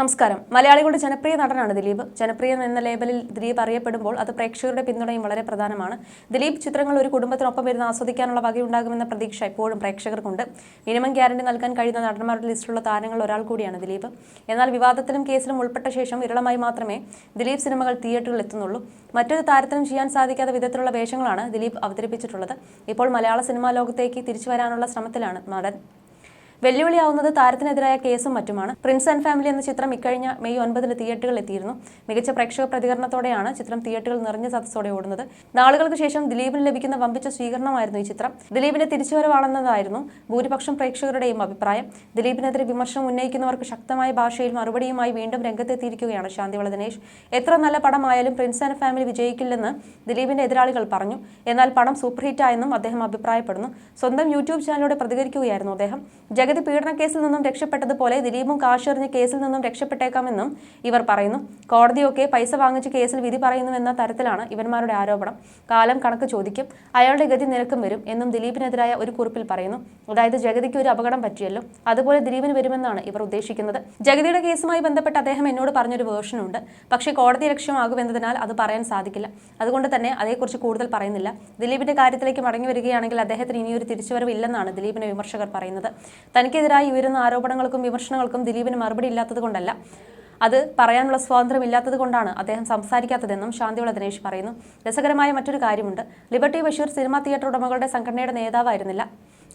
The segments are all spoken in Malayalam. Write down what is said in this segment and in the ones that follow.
നമസ്കാരം. മലയാളികളുടെ ജനപ്രിയ നടനാണ് ദിലീപ്. ജനപ്രിയൻ എന്ന ലേബലിൽ ദിലീപ് അറിയപ്പെടുമ്പോൾ അത് പ്രേക്ഷകരുടെ പിന്തുണയും വളരെ പ്രധാനമാണ്. ദിലീപ് ചിത്രങ്ങൾ ഒരു കുടുംബത്തിനൊപ്പം ഇരുന്ന് ആസ്വദിക്കാനുള്ള വകയുണ്ടാകുമെന്ന പ്രതീക്ഷ ഇപ്പോഴും പ്രേക്ഷകർക്കുണ്ട്. മിനിമം ഗ്യാരണ്ടി നൽകാൻ കഴിയുന്ന നടന്മാരുടെ ലിസ്റ്റിലുള്ള താരങ്ങൾ ഒരാൾ കൂടിയാണ് ദിലീപ്. എന്നാൽ വിവാദത്തിലും കേസിലും ഉൾപ്പെട്ട ശേഷം വിരളമായി മാത്രമേ ദിലീപ് സിനിമകൾ തിയേറ്ററിൽ എത്തുന്നുള്ളൂ. മറ്റൊരു താരത്തിനും ചെയ്യാൻ സാധിക്കാത്ത വിധത്തിലുള്ള വേഷങ്ങളാണ് ദിലീപ് അവതരിപ്പിച്ചിട്ടുള്ളത്. ഇപ്പോൾ മലയാള സിനിമാ ലോകത്തേക്ക് തിരിച്ചു വരാനുള്ള ശ്രമത്തിലാണ് നടൻ. വെല്ലുവിളിയാവുന്നത് താരത്തിനെതിരായ കേസും മറ്റുമാണ്. പ്രിൻസ് ആൻഡ് ഫാമിലി എന്ന ചിത്രം ഇക്കഴിഞ്ഞ മെയ് ഒൻപതിന് തിയേറ്ററുകളിൽ എത്തിയിരുന്നു. മികച്ച പ്രേക്ഷക പ്രതികരണത്തോടെയാണ് ചിത്രം തിയേറ്ററുകൾ നിറഞ്ഞ സദസ്സോടെ ഓടുന്നത്. നാളുകൾക്ക് ശേഷം ദിലീപിന് ലഭിക്കുന്ന വമ്പിച്ച സ്വീകരണമായിരുന്നു ഈ ചിത്രം. ദിലീപിന്റെ തിരിച്ചുവരവാണെന്നതായിരുന്നു ഭൂരിപക്ഷം പ്രേക്ഷകരുടെയും അഭിപ്രായം. ദിലീപിനെതിരെ വിമർശനം ഉന്നയിക്കുന്നവർക്ക് ശക്തമായ ഭാഷയിൽ മറുപടിയുമായി വീണ്ടും രംഗത്തെത്തിയിരിക്കുകയാണ് ശാന്തിവള ദിനേശ്. എത്ര നല്ല പടമായാലും പ്രിൻസ് ആൻഡ് ഫാമിലി വിജയിക്കില്ലെന്ന് ദിലീപിന്റെ എതിരാളികൾ പറഞ്ഞു. എന്നാൽ പടം സൂപ്പർ ഹിറ്റായെന്നും അദ്ദേഹം അഭിപ്രായപ്പെടുന്നു. സ്വന്തം യൂട്യൂബ് ചാനലിലൂടെ പ്രതികരിക്കുകയായിരുന്നു അദ്ദേഹം. ജഗതി പീഡന കേസിൽ നിന്നും രക്ഷപ്പെട്ടതുപോലെ ദിലീപും കാശെറിഞ്ഞ കേസിൽ നിന്നും രക്ഷപ്പെട്ടേക്കാമെന്നും ഇവർ പറയുന്നു. കോടതിയൊക്കെ പൈസ വാങ്ങിച്ച് കേസിൽ വിധി പറയുന്നുവെന്ന തരത്തിലാണ് ഇവന്മാരുടെ ആരോപണം. കാലം കണക്ക് ചോദിക്കും. അയാളുടെ ഗതി നിരക്കും വരും എന്നും ദിലീപിനെതിരായ ഒരു കുറിപ്പിൽ പറയുന്നു. അതായത് ജഗതിക്ക് ഒരു അപകടം പറ്റിയല്ലോ. അതുപോലെ ദിലീപിന് വരുമെന്നാണ് ഇവർ ഉദ്ദേശിക്കുന്നത്. ജഗതിയുടെ കേസുമായി ബന്ധപ്പെട്ട് അദ്ദേഹം എന്നോട് പറഞ്ഞൊരു വേർഷനുണ്ട് പക്ഷേ കോടതി ലക്ഷ്യമാകുമെന്നതിനാൽ അത് പറയാൻ സാധിക്കില്ല. അതുകൊണ്ട് തന്നെ അതേക്കുറിച്ച് കൂടുതൽ പറയുന്നില്ല. ദിലീപിന്റെ കാര്യത്തിലേക്ക് മടങ്ങി വരികയാണെങ്കിൽ അദ്ദേഹത്തിന് ഇനിയൊരു തിരിച്ചുവരവ് ഇല്ലെന്നാണ് ദിലീപിനെ വിമർശകർ പറയുന്നത്. തനിക്കെതിരായി ഉയരുന്ന ആരോപണങ്ങൾക്കും വിമർശനങ്ങൾക്കും ദിലീപിന് മറുപടി ഇല്ലാത്തത് കൊണ്ടല്ല. അത് പറയാനുള്ള സ്വാതന്ത്ര്യം ഇല്ലാത്തത് കൊണ്ടാണ് അദ്ദേഹം സംസാരിക്കാത്തതെന്നും ശാന്തിയുള്ള ദിനേശ് പറയുന്നു. രസകരമായ മറ്റൊരു കാര്യമുണ്ട്. ലിബർട്ടി ബഷീർ സിനിമാ തിയേറ്റർ ഉടമകളുടെ സംഘടനയുടെ നേതാവായിരുന്നില്ല.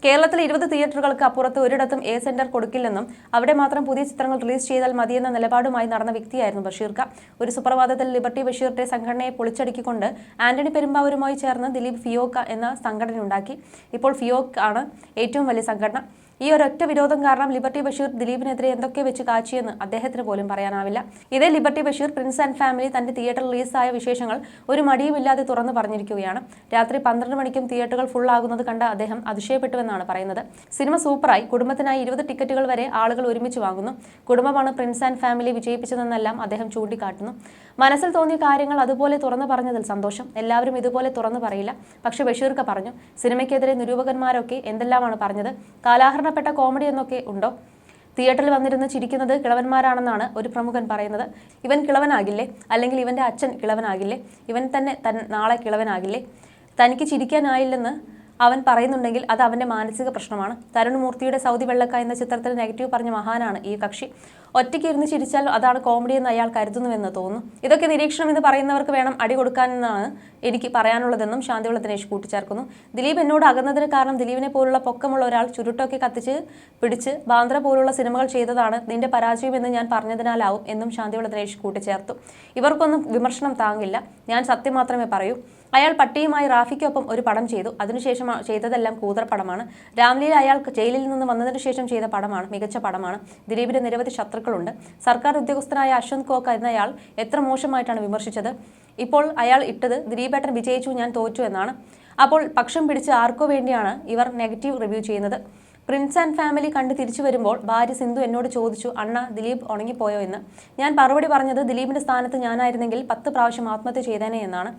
കേരളത്തിലെ ഇരുപത് തിയേറ്ററുകൾക്ക് അപ്പുറത്ത് ഒരിടത്തും എ സെന്റർ കൊടുക്കില്ലെന്നും അവിടെ മാത്രം പുതിയ ചിത്രങ്ങൾ റിലീസ് ചെയ്താൽ മതിയെന്ന നിലപാടുമായി നടന്ന വ്യക്തിയായിരുന്നു ബഷീർക്ക. ഒരു സുപ്രഭാതത്തിൽ ലിബർട്ടി ബഷീറിന്റെ സംഘടനയെ പൊളിച്ചടുക്കിക്കൊണ്ട് ആന്റണി പെരുമ്പാവൂരുമായി ചേർന്ന് ദിലീപ് ഫിയോക്ക എന്ന സംഘടന ഉണ്ടാക്കി ഇപ്പോൾ ഫിയോക്ക് ആണ് ഏറ്റവും വലിയ സംഘടന. ഈ ഒരൊറ്റ വിരോധം കാരണം ലിബർട്ടി ബഷീർ ദിലീപിനെതിരെ എന്തൊക്കെ വെച്ച് കാച്ചിയെന്ന് അദ്ദേഹത്തിന് പോലും പറയാനാവില്ല. ഇതേ liberty Basheer prince and family തന്റെ തിയേറ്റർ റിലീസായ വിശേഷങ്ങൾ ഒരു മടിയുമില്ലാതെ തുറന്നു പറഞ്ഞിരിക്കുകയാണ്. രാത്രി പന്ത്രണ്ട് മണിക്കും തിയേറ്ററുകൾ ഫുൾ ആകുന്നത് കണ്ട അദ്ദേഹം അതിശയപ്പെട്ടുവെന്നാണ് പറയുന്നത്. സിനിമ സൂപ്പറായി. കുടുംബത്തിനായി ഇരുപത് ടിക്കറ്റുകൾ വരെ ആളുകൾ ഒരുമിച്ച് വാങ്ങുന്നു. കുടുംബമാണ് പ്രിൻസ് ആൻഡ് ഫാമിലി വിജയിപ്പിച്ചതെന്നെല്ലാം അദ്ദേഹം ചൂണ്ടിക്കാട്ടുന്നു. മനസ്സിൽ തോന്നിയ കാര്യങ്ങൾ അതുപോലെ തുറന്നു പറഞ്ഞതിൽ സന്തോഷം. എല്ലാവരും ഇതുപോലെ തുറന്നു പറയില്ല. പക്ഷെ ബഷീർക്ക പറഞ്ഞു സിനിമയ്ക്കെതിരെ നിരൂപകന്മാരൊക്കെ എന്തെല്ലാമാണ് പറഞ്ഞത്? കാലാഹരണപ്പെട്ട കോമഡി എന്നൊക്കെ ഉണ്ടോ? തിയേറ്ററിൽ വന്നിരുന്ന് ചിരിക്കുന്നത് കിളവന്മാരാണെന്നാണ് ഒരു പ്രമുഖൻ പറയുന്നത്. ഇവൻ കിളവനാകില്ലേ? അല്ലെങ്കിൽ ഇവന്റെ അച്ഛൻ കിളവനാകില്ലേ? ഇവൻ തന്നെ തൻ നാളെ കിളവനാകില്ലേ? തനിക്ക് ചിരിക്കാനായില്ലെന്ന് അവൻ പറയുന്നുണ്ടെങ്കിൽ അത് അവന്റെ മാനസിക പ്രശ്നമാണ്. തരുൺമൂർത്തിയുടെ സൗദി വെള്ളക്ക എന്ന ചിത്രത്തിൽ നെഗറ്റീവ് പറഞ്ഞ മഹാനാണ് ഈ കക്ഷി. ഒറ്റയ്ക്ക് ഇരുന്ന് ചിരിച്ചാൽ അതാണ് കോമഡി എന്ന് അയാൾ കരുതുന്നുവെന്ന് തോന്നുന്നു. ഇതൊക്കെ നിരീക്ഷണം എന്ന് പറയുന്നവർക്ക് വേണം അടി കൊടുക്കാനെന്നാണ് എനിക്ക് പറയാനുള്ളതെന്നും ശാന്തിവിള ദിനേശ് കൂട്ടിച്ചേർക്കുന്നു. ദിലീപ് എന്നോട് അകന്നതിന് കാരണം ദിലീപിനെ പോലുള്ള പൊക്കമുള്ള ഒരാൾ ചുരുട്ടൊക്കെ കത്തിച്ച് പിടിച്ച് ബാന്ദ്ര പോലുള്ള സിനിമകൾ ചെയ്തതാണ് നിന്റെ പരാജയം എന്ന് ഞാൻ പറഞ്ഞതിനാലാവും എന്നും ശാന്തിവിള ദിനേശ് കൂട്ടിച്ചേർത്തു. ഇവർക്കൊന്നും വിമർശനം താങ്ങില്ല. ഞാൻ സത്യം മാത്രമേ പറയൂ. അയാൾ പട്ടിയുമായി റാഫിക്കൊപ്പം ഒരു പടം ചെയ്തു. അതിനുശേഷം ചെയ്തതെല്ലാം കൂതറപ്പടമാണ് രാംലീല അയാൾ ജയിലിൽ നിന്ന് വന്നതിനു ശേഷം ചെയ്ത പടമാണ് മികച്ച പടമാണ്. ദിലീപിന് നിരവധി ശത്രുക്കളുണ്ട്. സർക്കാർ ഉദ്യോഗസ്ഥനായ അശ്വന്ത് കോക്ക എന്നയാൾ എത്ര മോശമായിട്ടാണ് വിമർശിച്ചത്? ഇപ്പോൾ അയാൾ ഇട്ടത് ദിലീപേട്ടൻ വിജയിച്ചു ഞാൻ തോറ്റു എന്നാണ്. അപ്പോൾ പക്ഷം പിടിച്ച് ആർക്കോ വേണ്ടിയാണ് ഇവർ നെഗറ്റീവ് റിവ്യൂ ചെയ്യുന്നത്? പ്രിൻസ് ആൻഡ് ഫാമിലി കണ്ട് തിരിച്ചു വരുമ്പോൾ ഭാര്യ സിന്ധു എന്നോട് ചോദിച്ചു അണ്ണ ദിലീപ് ഉണങ്ങിപ്പോയോ എന്ന്? ഞാൻ മറുപടി പറഞ്ഞത് ദിലീപിന്റെ സ്ഥാനത്ത് ഞാനായിരുന്നെങ്കിൽ പത്ത് പ്രാവശ്യം ആത്മഹത്യ ചെയ്തേനെ എന്നാണ്.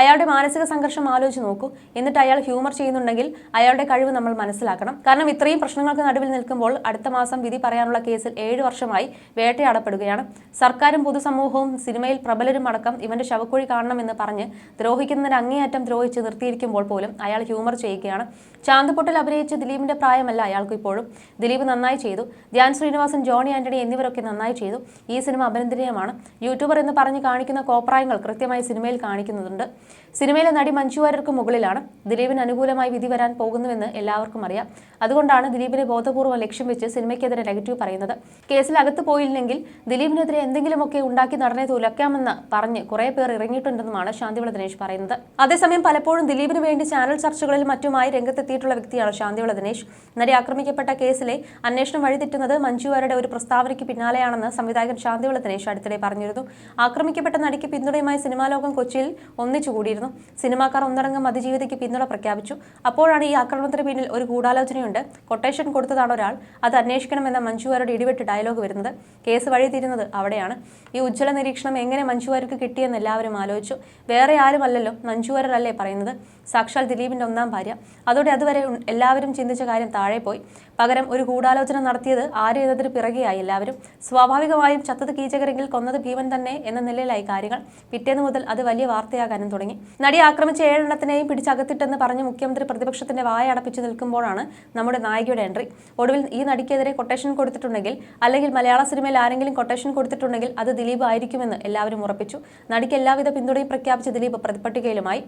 അയാളുടെ മാനസിക സംഘർഷം ആലോചിച്ച് നോക്കൂ. എന്നിട്ട് അയാൾ ഹ്യൂമർ ചെയ്യുന്നുണ്ടെങ്കിൽ അയാളുടെ കഴിവ് നമ്മൾ മനസ്സിലാക്കണം. കാരണം ഇത്രയും പ്രശ്നങ്ങൾക്ക് നടുവിൽ നിൽക്കുമ്പോൾ അടുത്ത മാസം വിധി പറയാനുള്ള കേസിൽ ഏഴ് വർഷമായി വേട്ടയാടപ്പെടുകയാണ്. സർക്കാരും പൊതുസമൂഹവും സിനിമയിൽ പ്രബലരും അടക്കം ഇവന്റെ ശവക്കുഴി കാണണമെന്ന് പറഞ്ഞ് ദ്രോഹിക്കുന്നതിന് അങ്ങേയറ്റം ദ്രോഹിച്ച് നിർത്തിയിരിക്കുമ്പോൾ പോലും അയാൾ ഹ്യൂമർ ചെയ്യുകയാണ്. ചാന്തുപൊട്ടിൽ അഭിനയിച്ച ദിലീപിന്റെ പ്രായമല്ല അയാൾക്ക് ഇപ്പോഴും. ദിലീപ് നന്നായി ചെയ്തു. ധ്യാൻ ശ്രീനിവാസൻ ജോണി ആന്റണി എന്നിവരൊക്കെ നന്നായി ചെയ്തു. ഈ സിനിമ അഭിനന്ദനീയമാണ്. യൂട്യൂബർ എന്ന് പറഞ്ഞ് കാണിക്കുന്ന കോപ്രായങ്ങൾ കൃത്യമായി സിനിമയിൽ കാണിക്കുന്നുണ്ട്. സിനിമയിലെ നടി മഞ്ജു വാര്യർക്ക് മുകളിലാണ്. ദിലീപിന് അനുകൂലമായി വിധി വരാൻ പോകുന്നുവെന്ന് എല്ലാവർക്കും അറിയാം. അതുകൊണ്ടാണ് ദിലീപിനെ ബോധപൂർവം ലക്ഷ്യം വെച്ച് സിനിമയ്ക്കെതിരെ നെഗറ്റീവ് പറയുന്നത്. കേസിൽ അകത്ത് പോയില്ലെങ്കിൽ ദിലീപിനെതിരെ എന്തെങ്കിലുമൊക്കെ ഉണ്ടാക്കി നടനെ തുലക്കാമെന്ന് പറഞ്ഞ് കുറെ പേർ ഇറങ്ങിയിട്ടുണ്ടെന്നുമാണ് ശാന്തിവിള ദിനേശ് പറയുന്നത്. അതേസമയം പലപ്പോഴും ദിലീപിന് വേണ്ടി ചാനൽ ചർച്ചകളിൽ മറ്റുമായി രംഗത്തെത്തിയിട്ടുള്ള വ്യക്തിയാണ് ശാന്തിവിള ദിനേശ്. നടി ആക്രമിക്കപ്പെട്ട കേസിലെ അന്വേഷണം വഴിതെറ്റുന്നത് മഞ്ജു വാര്യരുടെ ഒരു പ്രസ്താവനയ്ക്ക് പിന്നാലെയാണെന്ന് സംവിധായകൻ ശാന്തിവിള ദിനേശ് അടുത്തിടെ പറഞ്ഞിരുന്നു. ആക്രമിക്കപ്പെട്ട നടിക്ക് പിന്തുണയുമായി സിനിമാലോകം കൊച്ചിയിൽ ഒന്നിച്ചു കൂടിയിരുന്നു. സിനിമാക്കാർ ഒന്നടങ്കം അതിജീവിതയ്ക്ക് പിന്തുണ പ്രഖ്യാപിച്ചു. അപ്പോഴാണ് ഈ ആക്രമണത്തിന് പിന്നിൽ ഒരു ഗൂഢാലോചനയുണ്ട്. കൊട്ടേഷൻ കൊടുത്തതാണ് ഒരാൾ. അത് അന്വേഷിക്കണമെന്ന മഞ്ജുവാരുടെ ഇടിവെട്ട് ഡയലോഗ് വരുന്നത്. കേസ് വഴി തീരുന്നത് അവിടെയാണ്. ഈ ഉജ്ജ്വല നിരീക്ഷണം എങ്ങനെ മഞ്ജുവാർക്ക് കിട്ടിയെന്ന് എല്ലാവരും ആലോചിച്ചു. വേറെ ആരുമല്ലല്ലോ മഞ്ജുവാരല്ലേ പറയുന്നത്? സാക്ഷാൽ ദിലീപിന്റെ ഒന്നാം ഭാര്യ. അതോടെ അതുവരെ എല്ലാവരും ചിന്തിച്ച കാര്യം താഴെ പോയി പകരം ഒരു ഗൂഢാലോചന നടത്തിയത് ആരും എന്നതിന് പിറകെയായി. എല്ലാവരും സ്വാഭാവികമായും ചത്തത് കീചകരെങ്കിൽ കൊന്നത് ഭീമൻ തന്നെ എന്ന നിലയിലായി കാര്യങ്ങൾ. പിറ്റേന്ന് മുതൽ അത് വലിയ വാർത്തയാകാനും തുടങ്ങി. നടി ആക്രമിച്ച ഏഴെണ്ണത്തിനെയും പിടിച്ചകത്തിട്ടെന്ന് പറഞ്ഞ് മുഖ്യമന്ത്രി പ്രതിപക്ഷത്തിന്റെ വായ അടപ്പിച്ചു നിൽക്കുമ്പോഴാണ് നമ്മുടെ നായികയുടെ എൻട്രി. ഒടുവിൽ ഈ നടിക്കെതിരെ കൊട്ടേഷൻ കൊടുത്തിട്ടുണ്ടെങ്കിൽ അല്ലെങ്കിൽ മലയാള സിനിമയിൽ ആരെങ്കിലും കൊട്ടേഷൻ കൊടുത്തിട്ടുണ്ടെങ്കിൽ അത് ദിലീപ് ആയിരിക്കുമെന്ന് എല്ലാവരും ഉറപ്പിച്ചു. നടിക്ക് എല്ലാവിധ പിന്തുണയും പ്രഖ്യാപിച്ച ദിലീപ് പ്രതിപട്ടികയിലുമായി.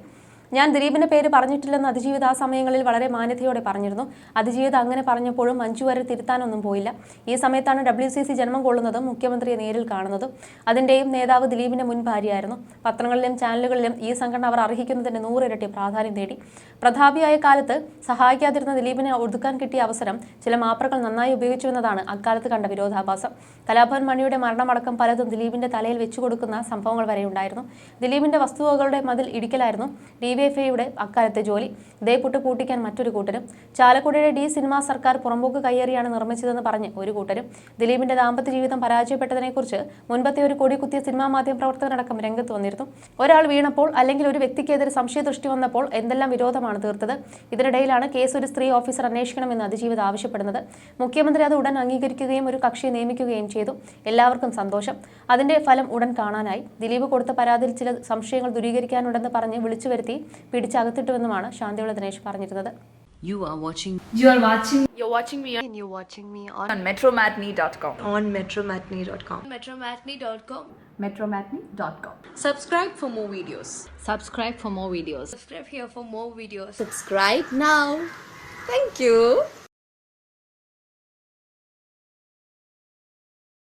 ഞാൻ ദിലീപിന്റെ പേര് പറഞ്ഞിട്ടില്ലെന്ന് അതിജീവിത ആ സമയങ്ങളിൽ വളരെ മാന്യതയോടെ പറഞ്ഞിരുന്നു. അതിജീവിത അങ്ങനെ പറഞ്ഞപ്പോഴും മഞ്ജു വരെ തിരുത്താനൊന്നും പോയില്ല. ഈ സമയത്താണ് ഡബ്ല്യു സി സി ജന്മം കൊള്ളുന്നതും മുഖ്യമന്ത്രിയെ നേരിൽ കാണുന്നതും. അതിന്റെയും നേതാവ് ദിലീപിന്റെ മുൻ ഭാര്യയായിരുന്നു. പത്രങ്ങളിലും ചാനലുകളിലും ഈ സംഘടന അവർ അർഹിക്കുന്നതിന്റെ നൂറിരട്ടി പ്രാധാന്യം നേടി പ്രതാപിയായ കാലത്ത് സഹായിക്കാതിരുന്ന ദിലീപിനെ ഒതുക്കാൻ കിട്ടിയ അവസരം ചില മാപ്രകൾ നന്നായി ഉപയോഗിച്ചുവെന്നതാണ് അക്കാലത്ത് കണ്ട വിരോധാഭാസം. കലാഭവൻ മണിയുടെ മരണമടക്കം പലതും ദിലീപിന്റെ തലയിൽ വെച്ചു കൊടുക്കുന്ന സംഭവങ്ങൾ വരെ ഉണ്ടായിരുന്നു ദിലീപിന്റെ വസ്തുവകളുടെ മതിൽ ഇടിക്കലായിരുന്നു. ഡിവൈഎഫ്ഐയുടെ അക്കാലത്തെ ജോലി ഇതേ പുട്ട് പൂട്ടിക്കാൻ മറ്റൊരു കൂട്ടരും. ചാലക്കുടിയുടെ ഡി സിനിമ സർക്കാർ പുറമ്പോക്ക് കയ്യേറിയാണ് നിർമ്മിച്ചതെന്ന് പറഞ്ഞ് ഒരു കൂട്ടരും. ദിലീപിന്റെ ദാമ്പത്യ ജീവിതം പരാജയപ്പെട്ടതിനെക്കുറിച്ച് മുൻപത്തെ ഒരു കൊടി കുത്തിയ സിനിമാ മാധ്യമ പ്രവർത്തകരടക്കം രംഗത്ത് വന്നിരുന്നു. ഒരാൾ വീണപ്പോൾ അല്ലെങ്കിൽ ഒരു വ്യക്തിക്കെതിരെ സംശയദൃഷ്ടി വന്നപ്പോൾ എന്തെല്ലാം വിരോധമാണ് തീർത്തത്? ഇതിനിടയിലാണ് കേസ് ഒരു സ്ത്രീ ഓഫീസർ അന്വേഷിക്കണമെന്ന് അതിജീവിത ആവശ്യപ്പെടുന്നത്. മുഖ്യമന്ത്രി അത് ഉടൻ അംഗീകരിക്കുകയും ഒരു കക്ഷിയെ നിയമിക്കുകയും ചെയ്തു. എല്ലാവർക്കും സന്തോഷം. അതിന്റെ ഫലം ഉടൻ കാണാനായി. ദിലീപ് കൊടുത്ത പരാതിയിൽ ചില സംശയങ്ങൾ ദൂരീകരിക്കാനുണ്ടെന്ന് പറഞ്ഞ് വിളിച്ചു വരുത്തി പിടിച്ചകത്തിട്ടുവെന്നുമാണ് ശാന്തിയുള്ള ദിനേശ് പറഞ്ഞിരുന്നത് You are watching You are watching You're watching me and you're watching me on, on metromatney.com. on metromatney.com. metromatney.com. Metromatney.com. Subscribe for more videos. subscribe for more videos. Subscribe here for more videos. Subscribe now. Thank you.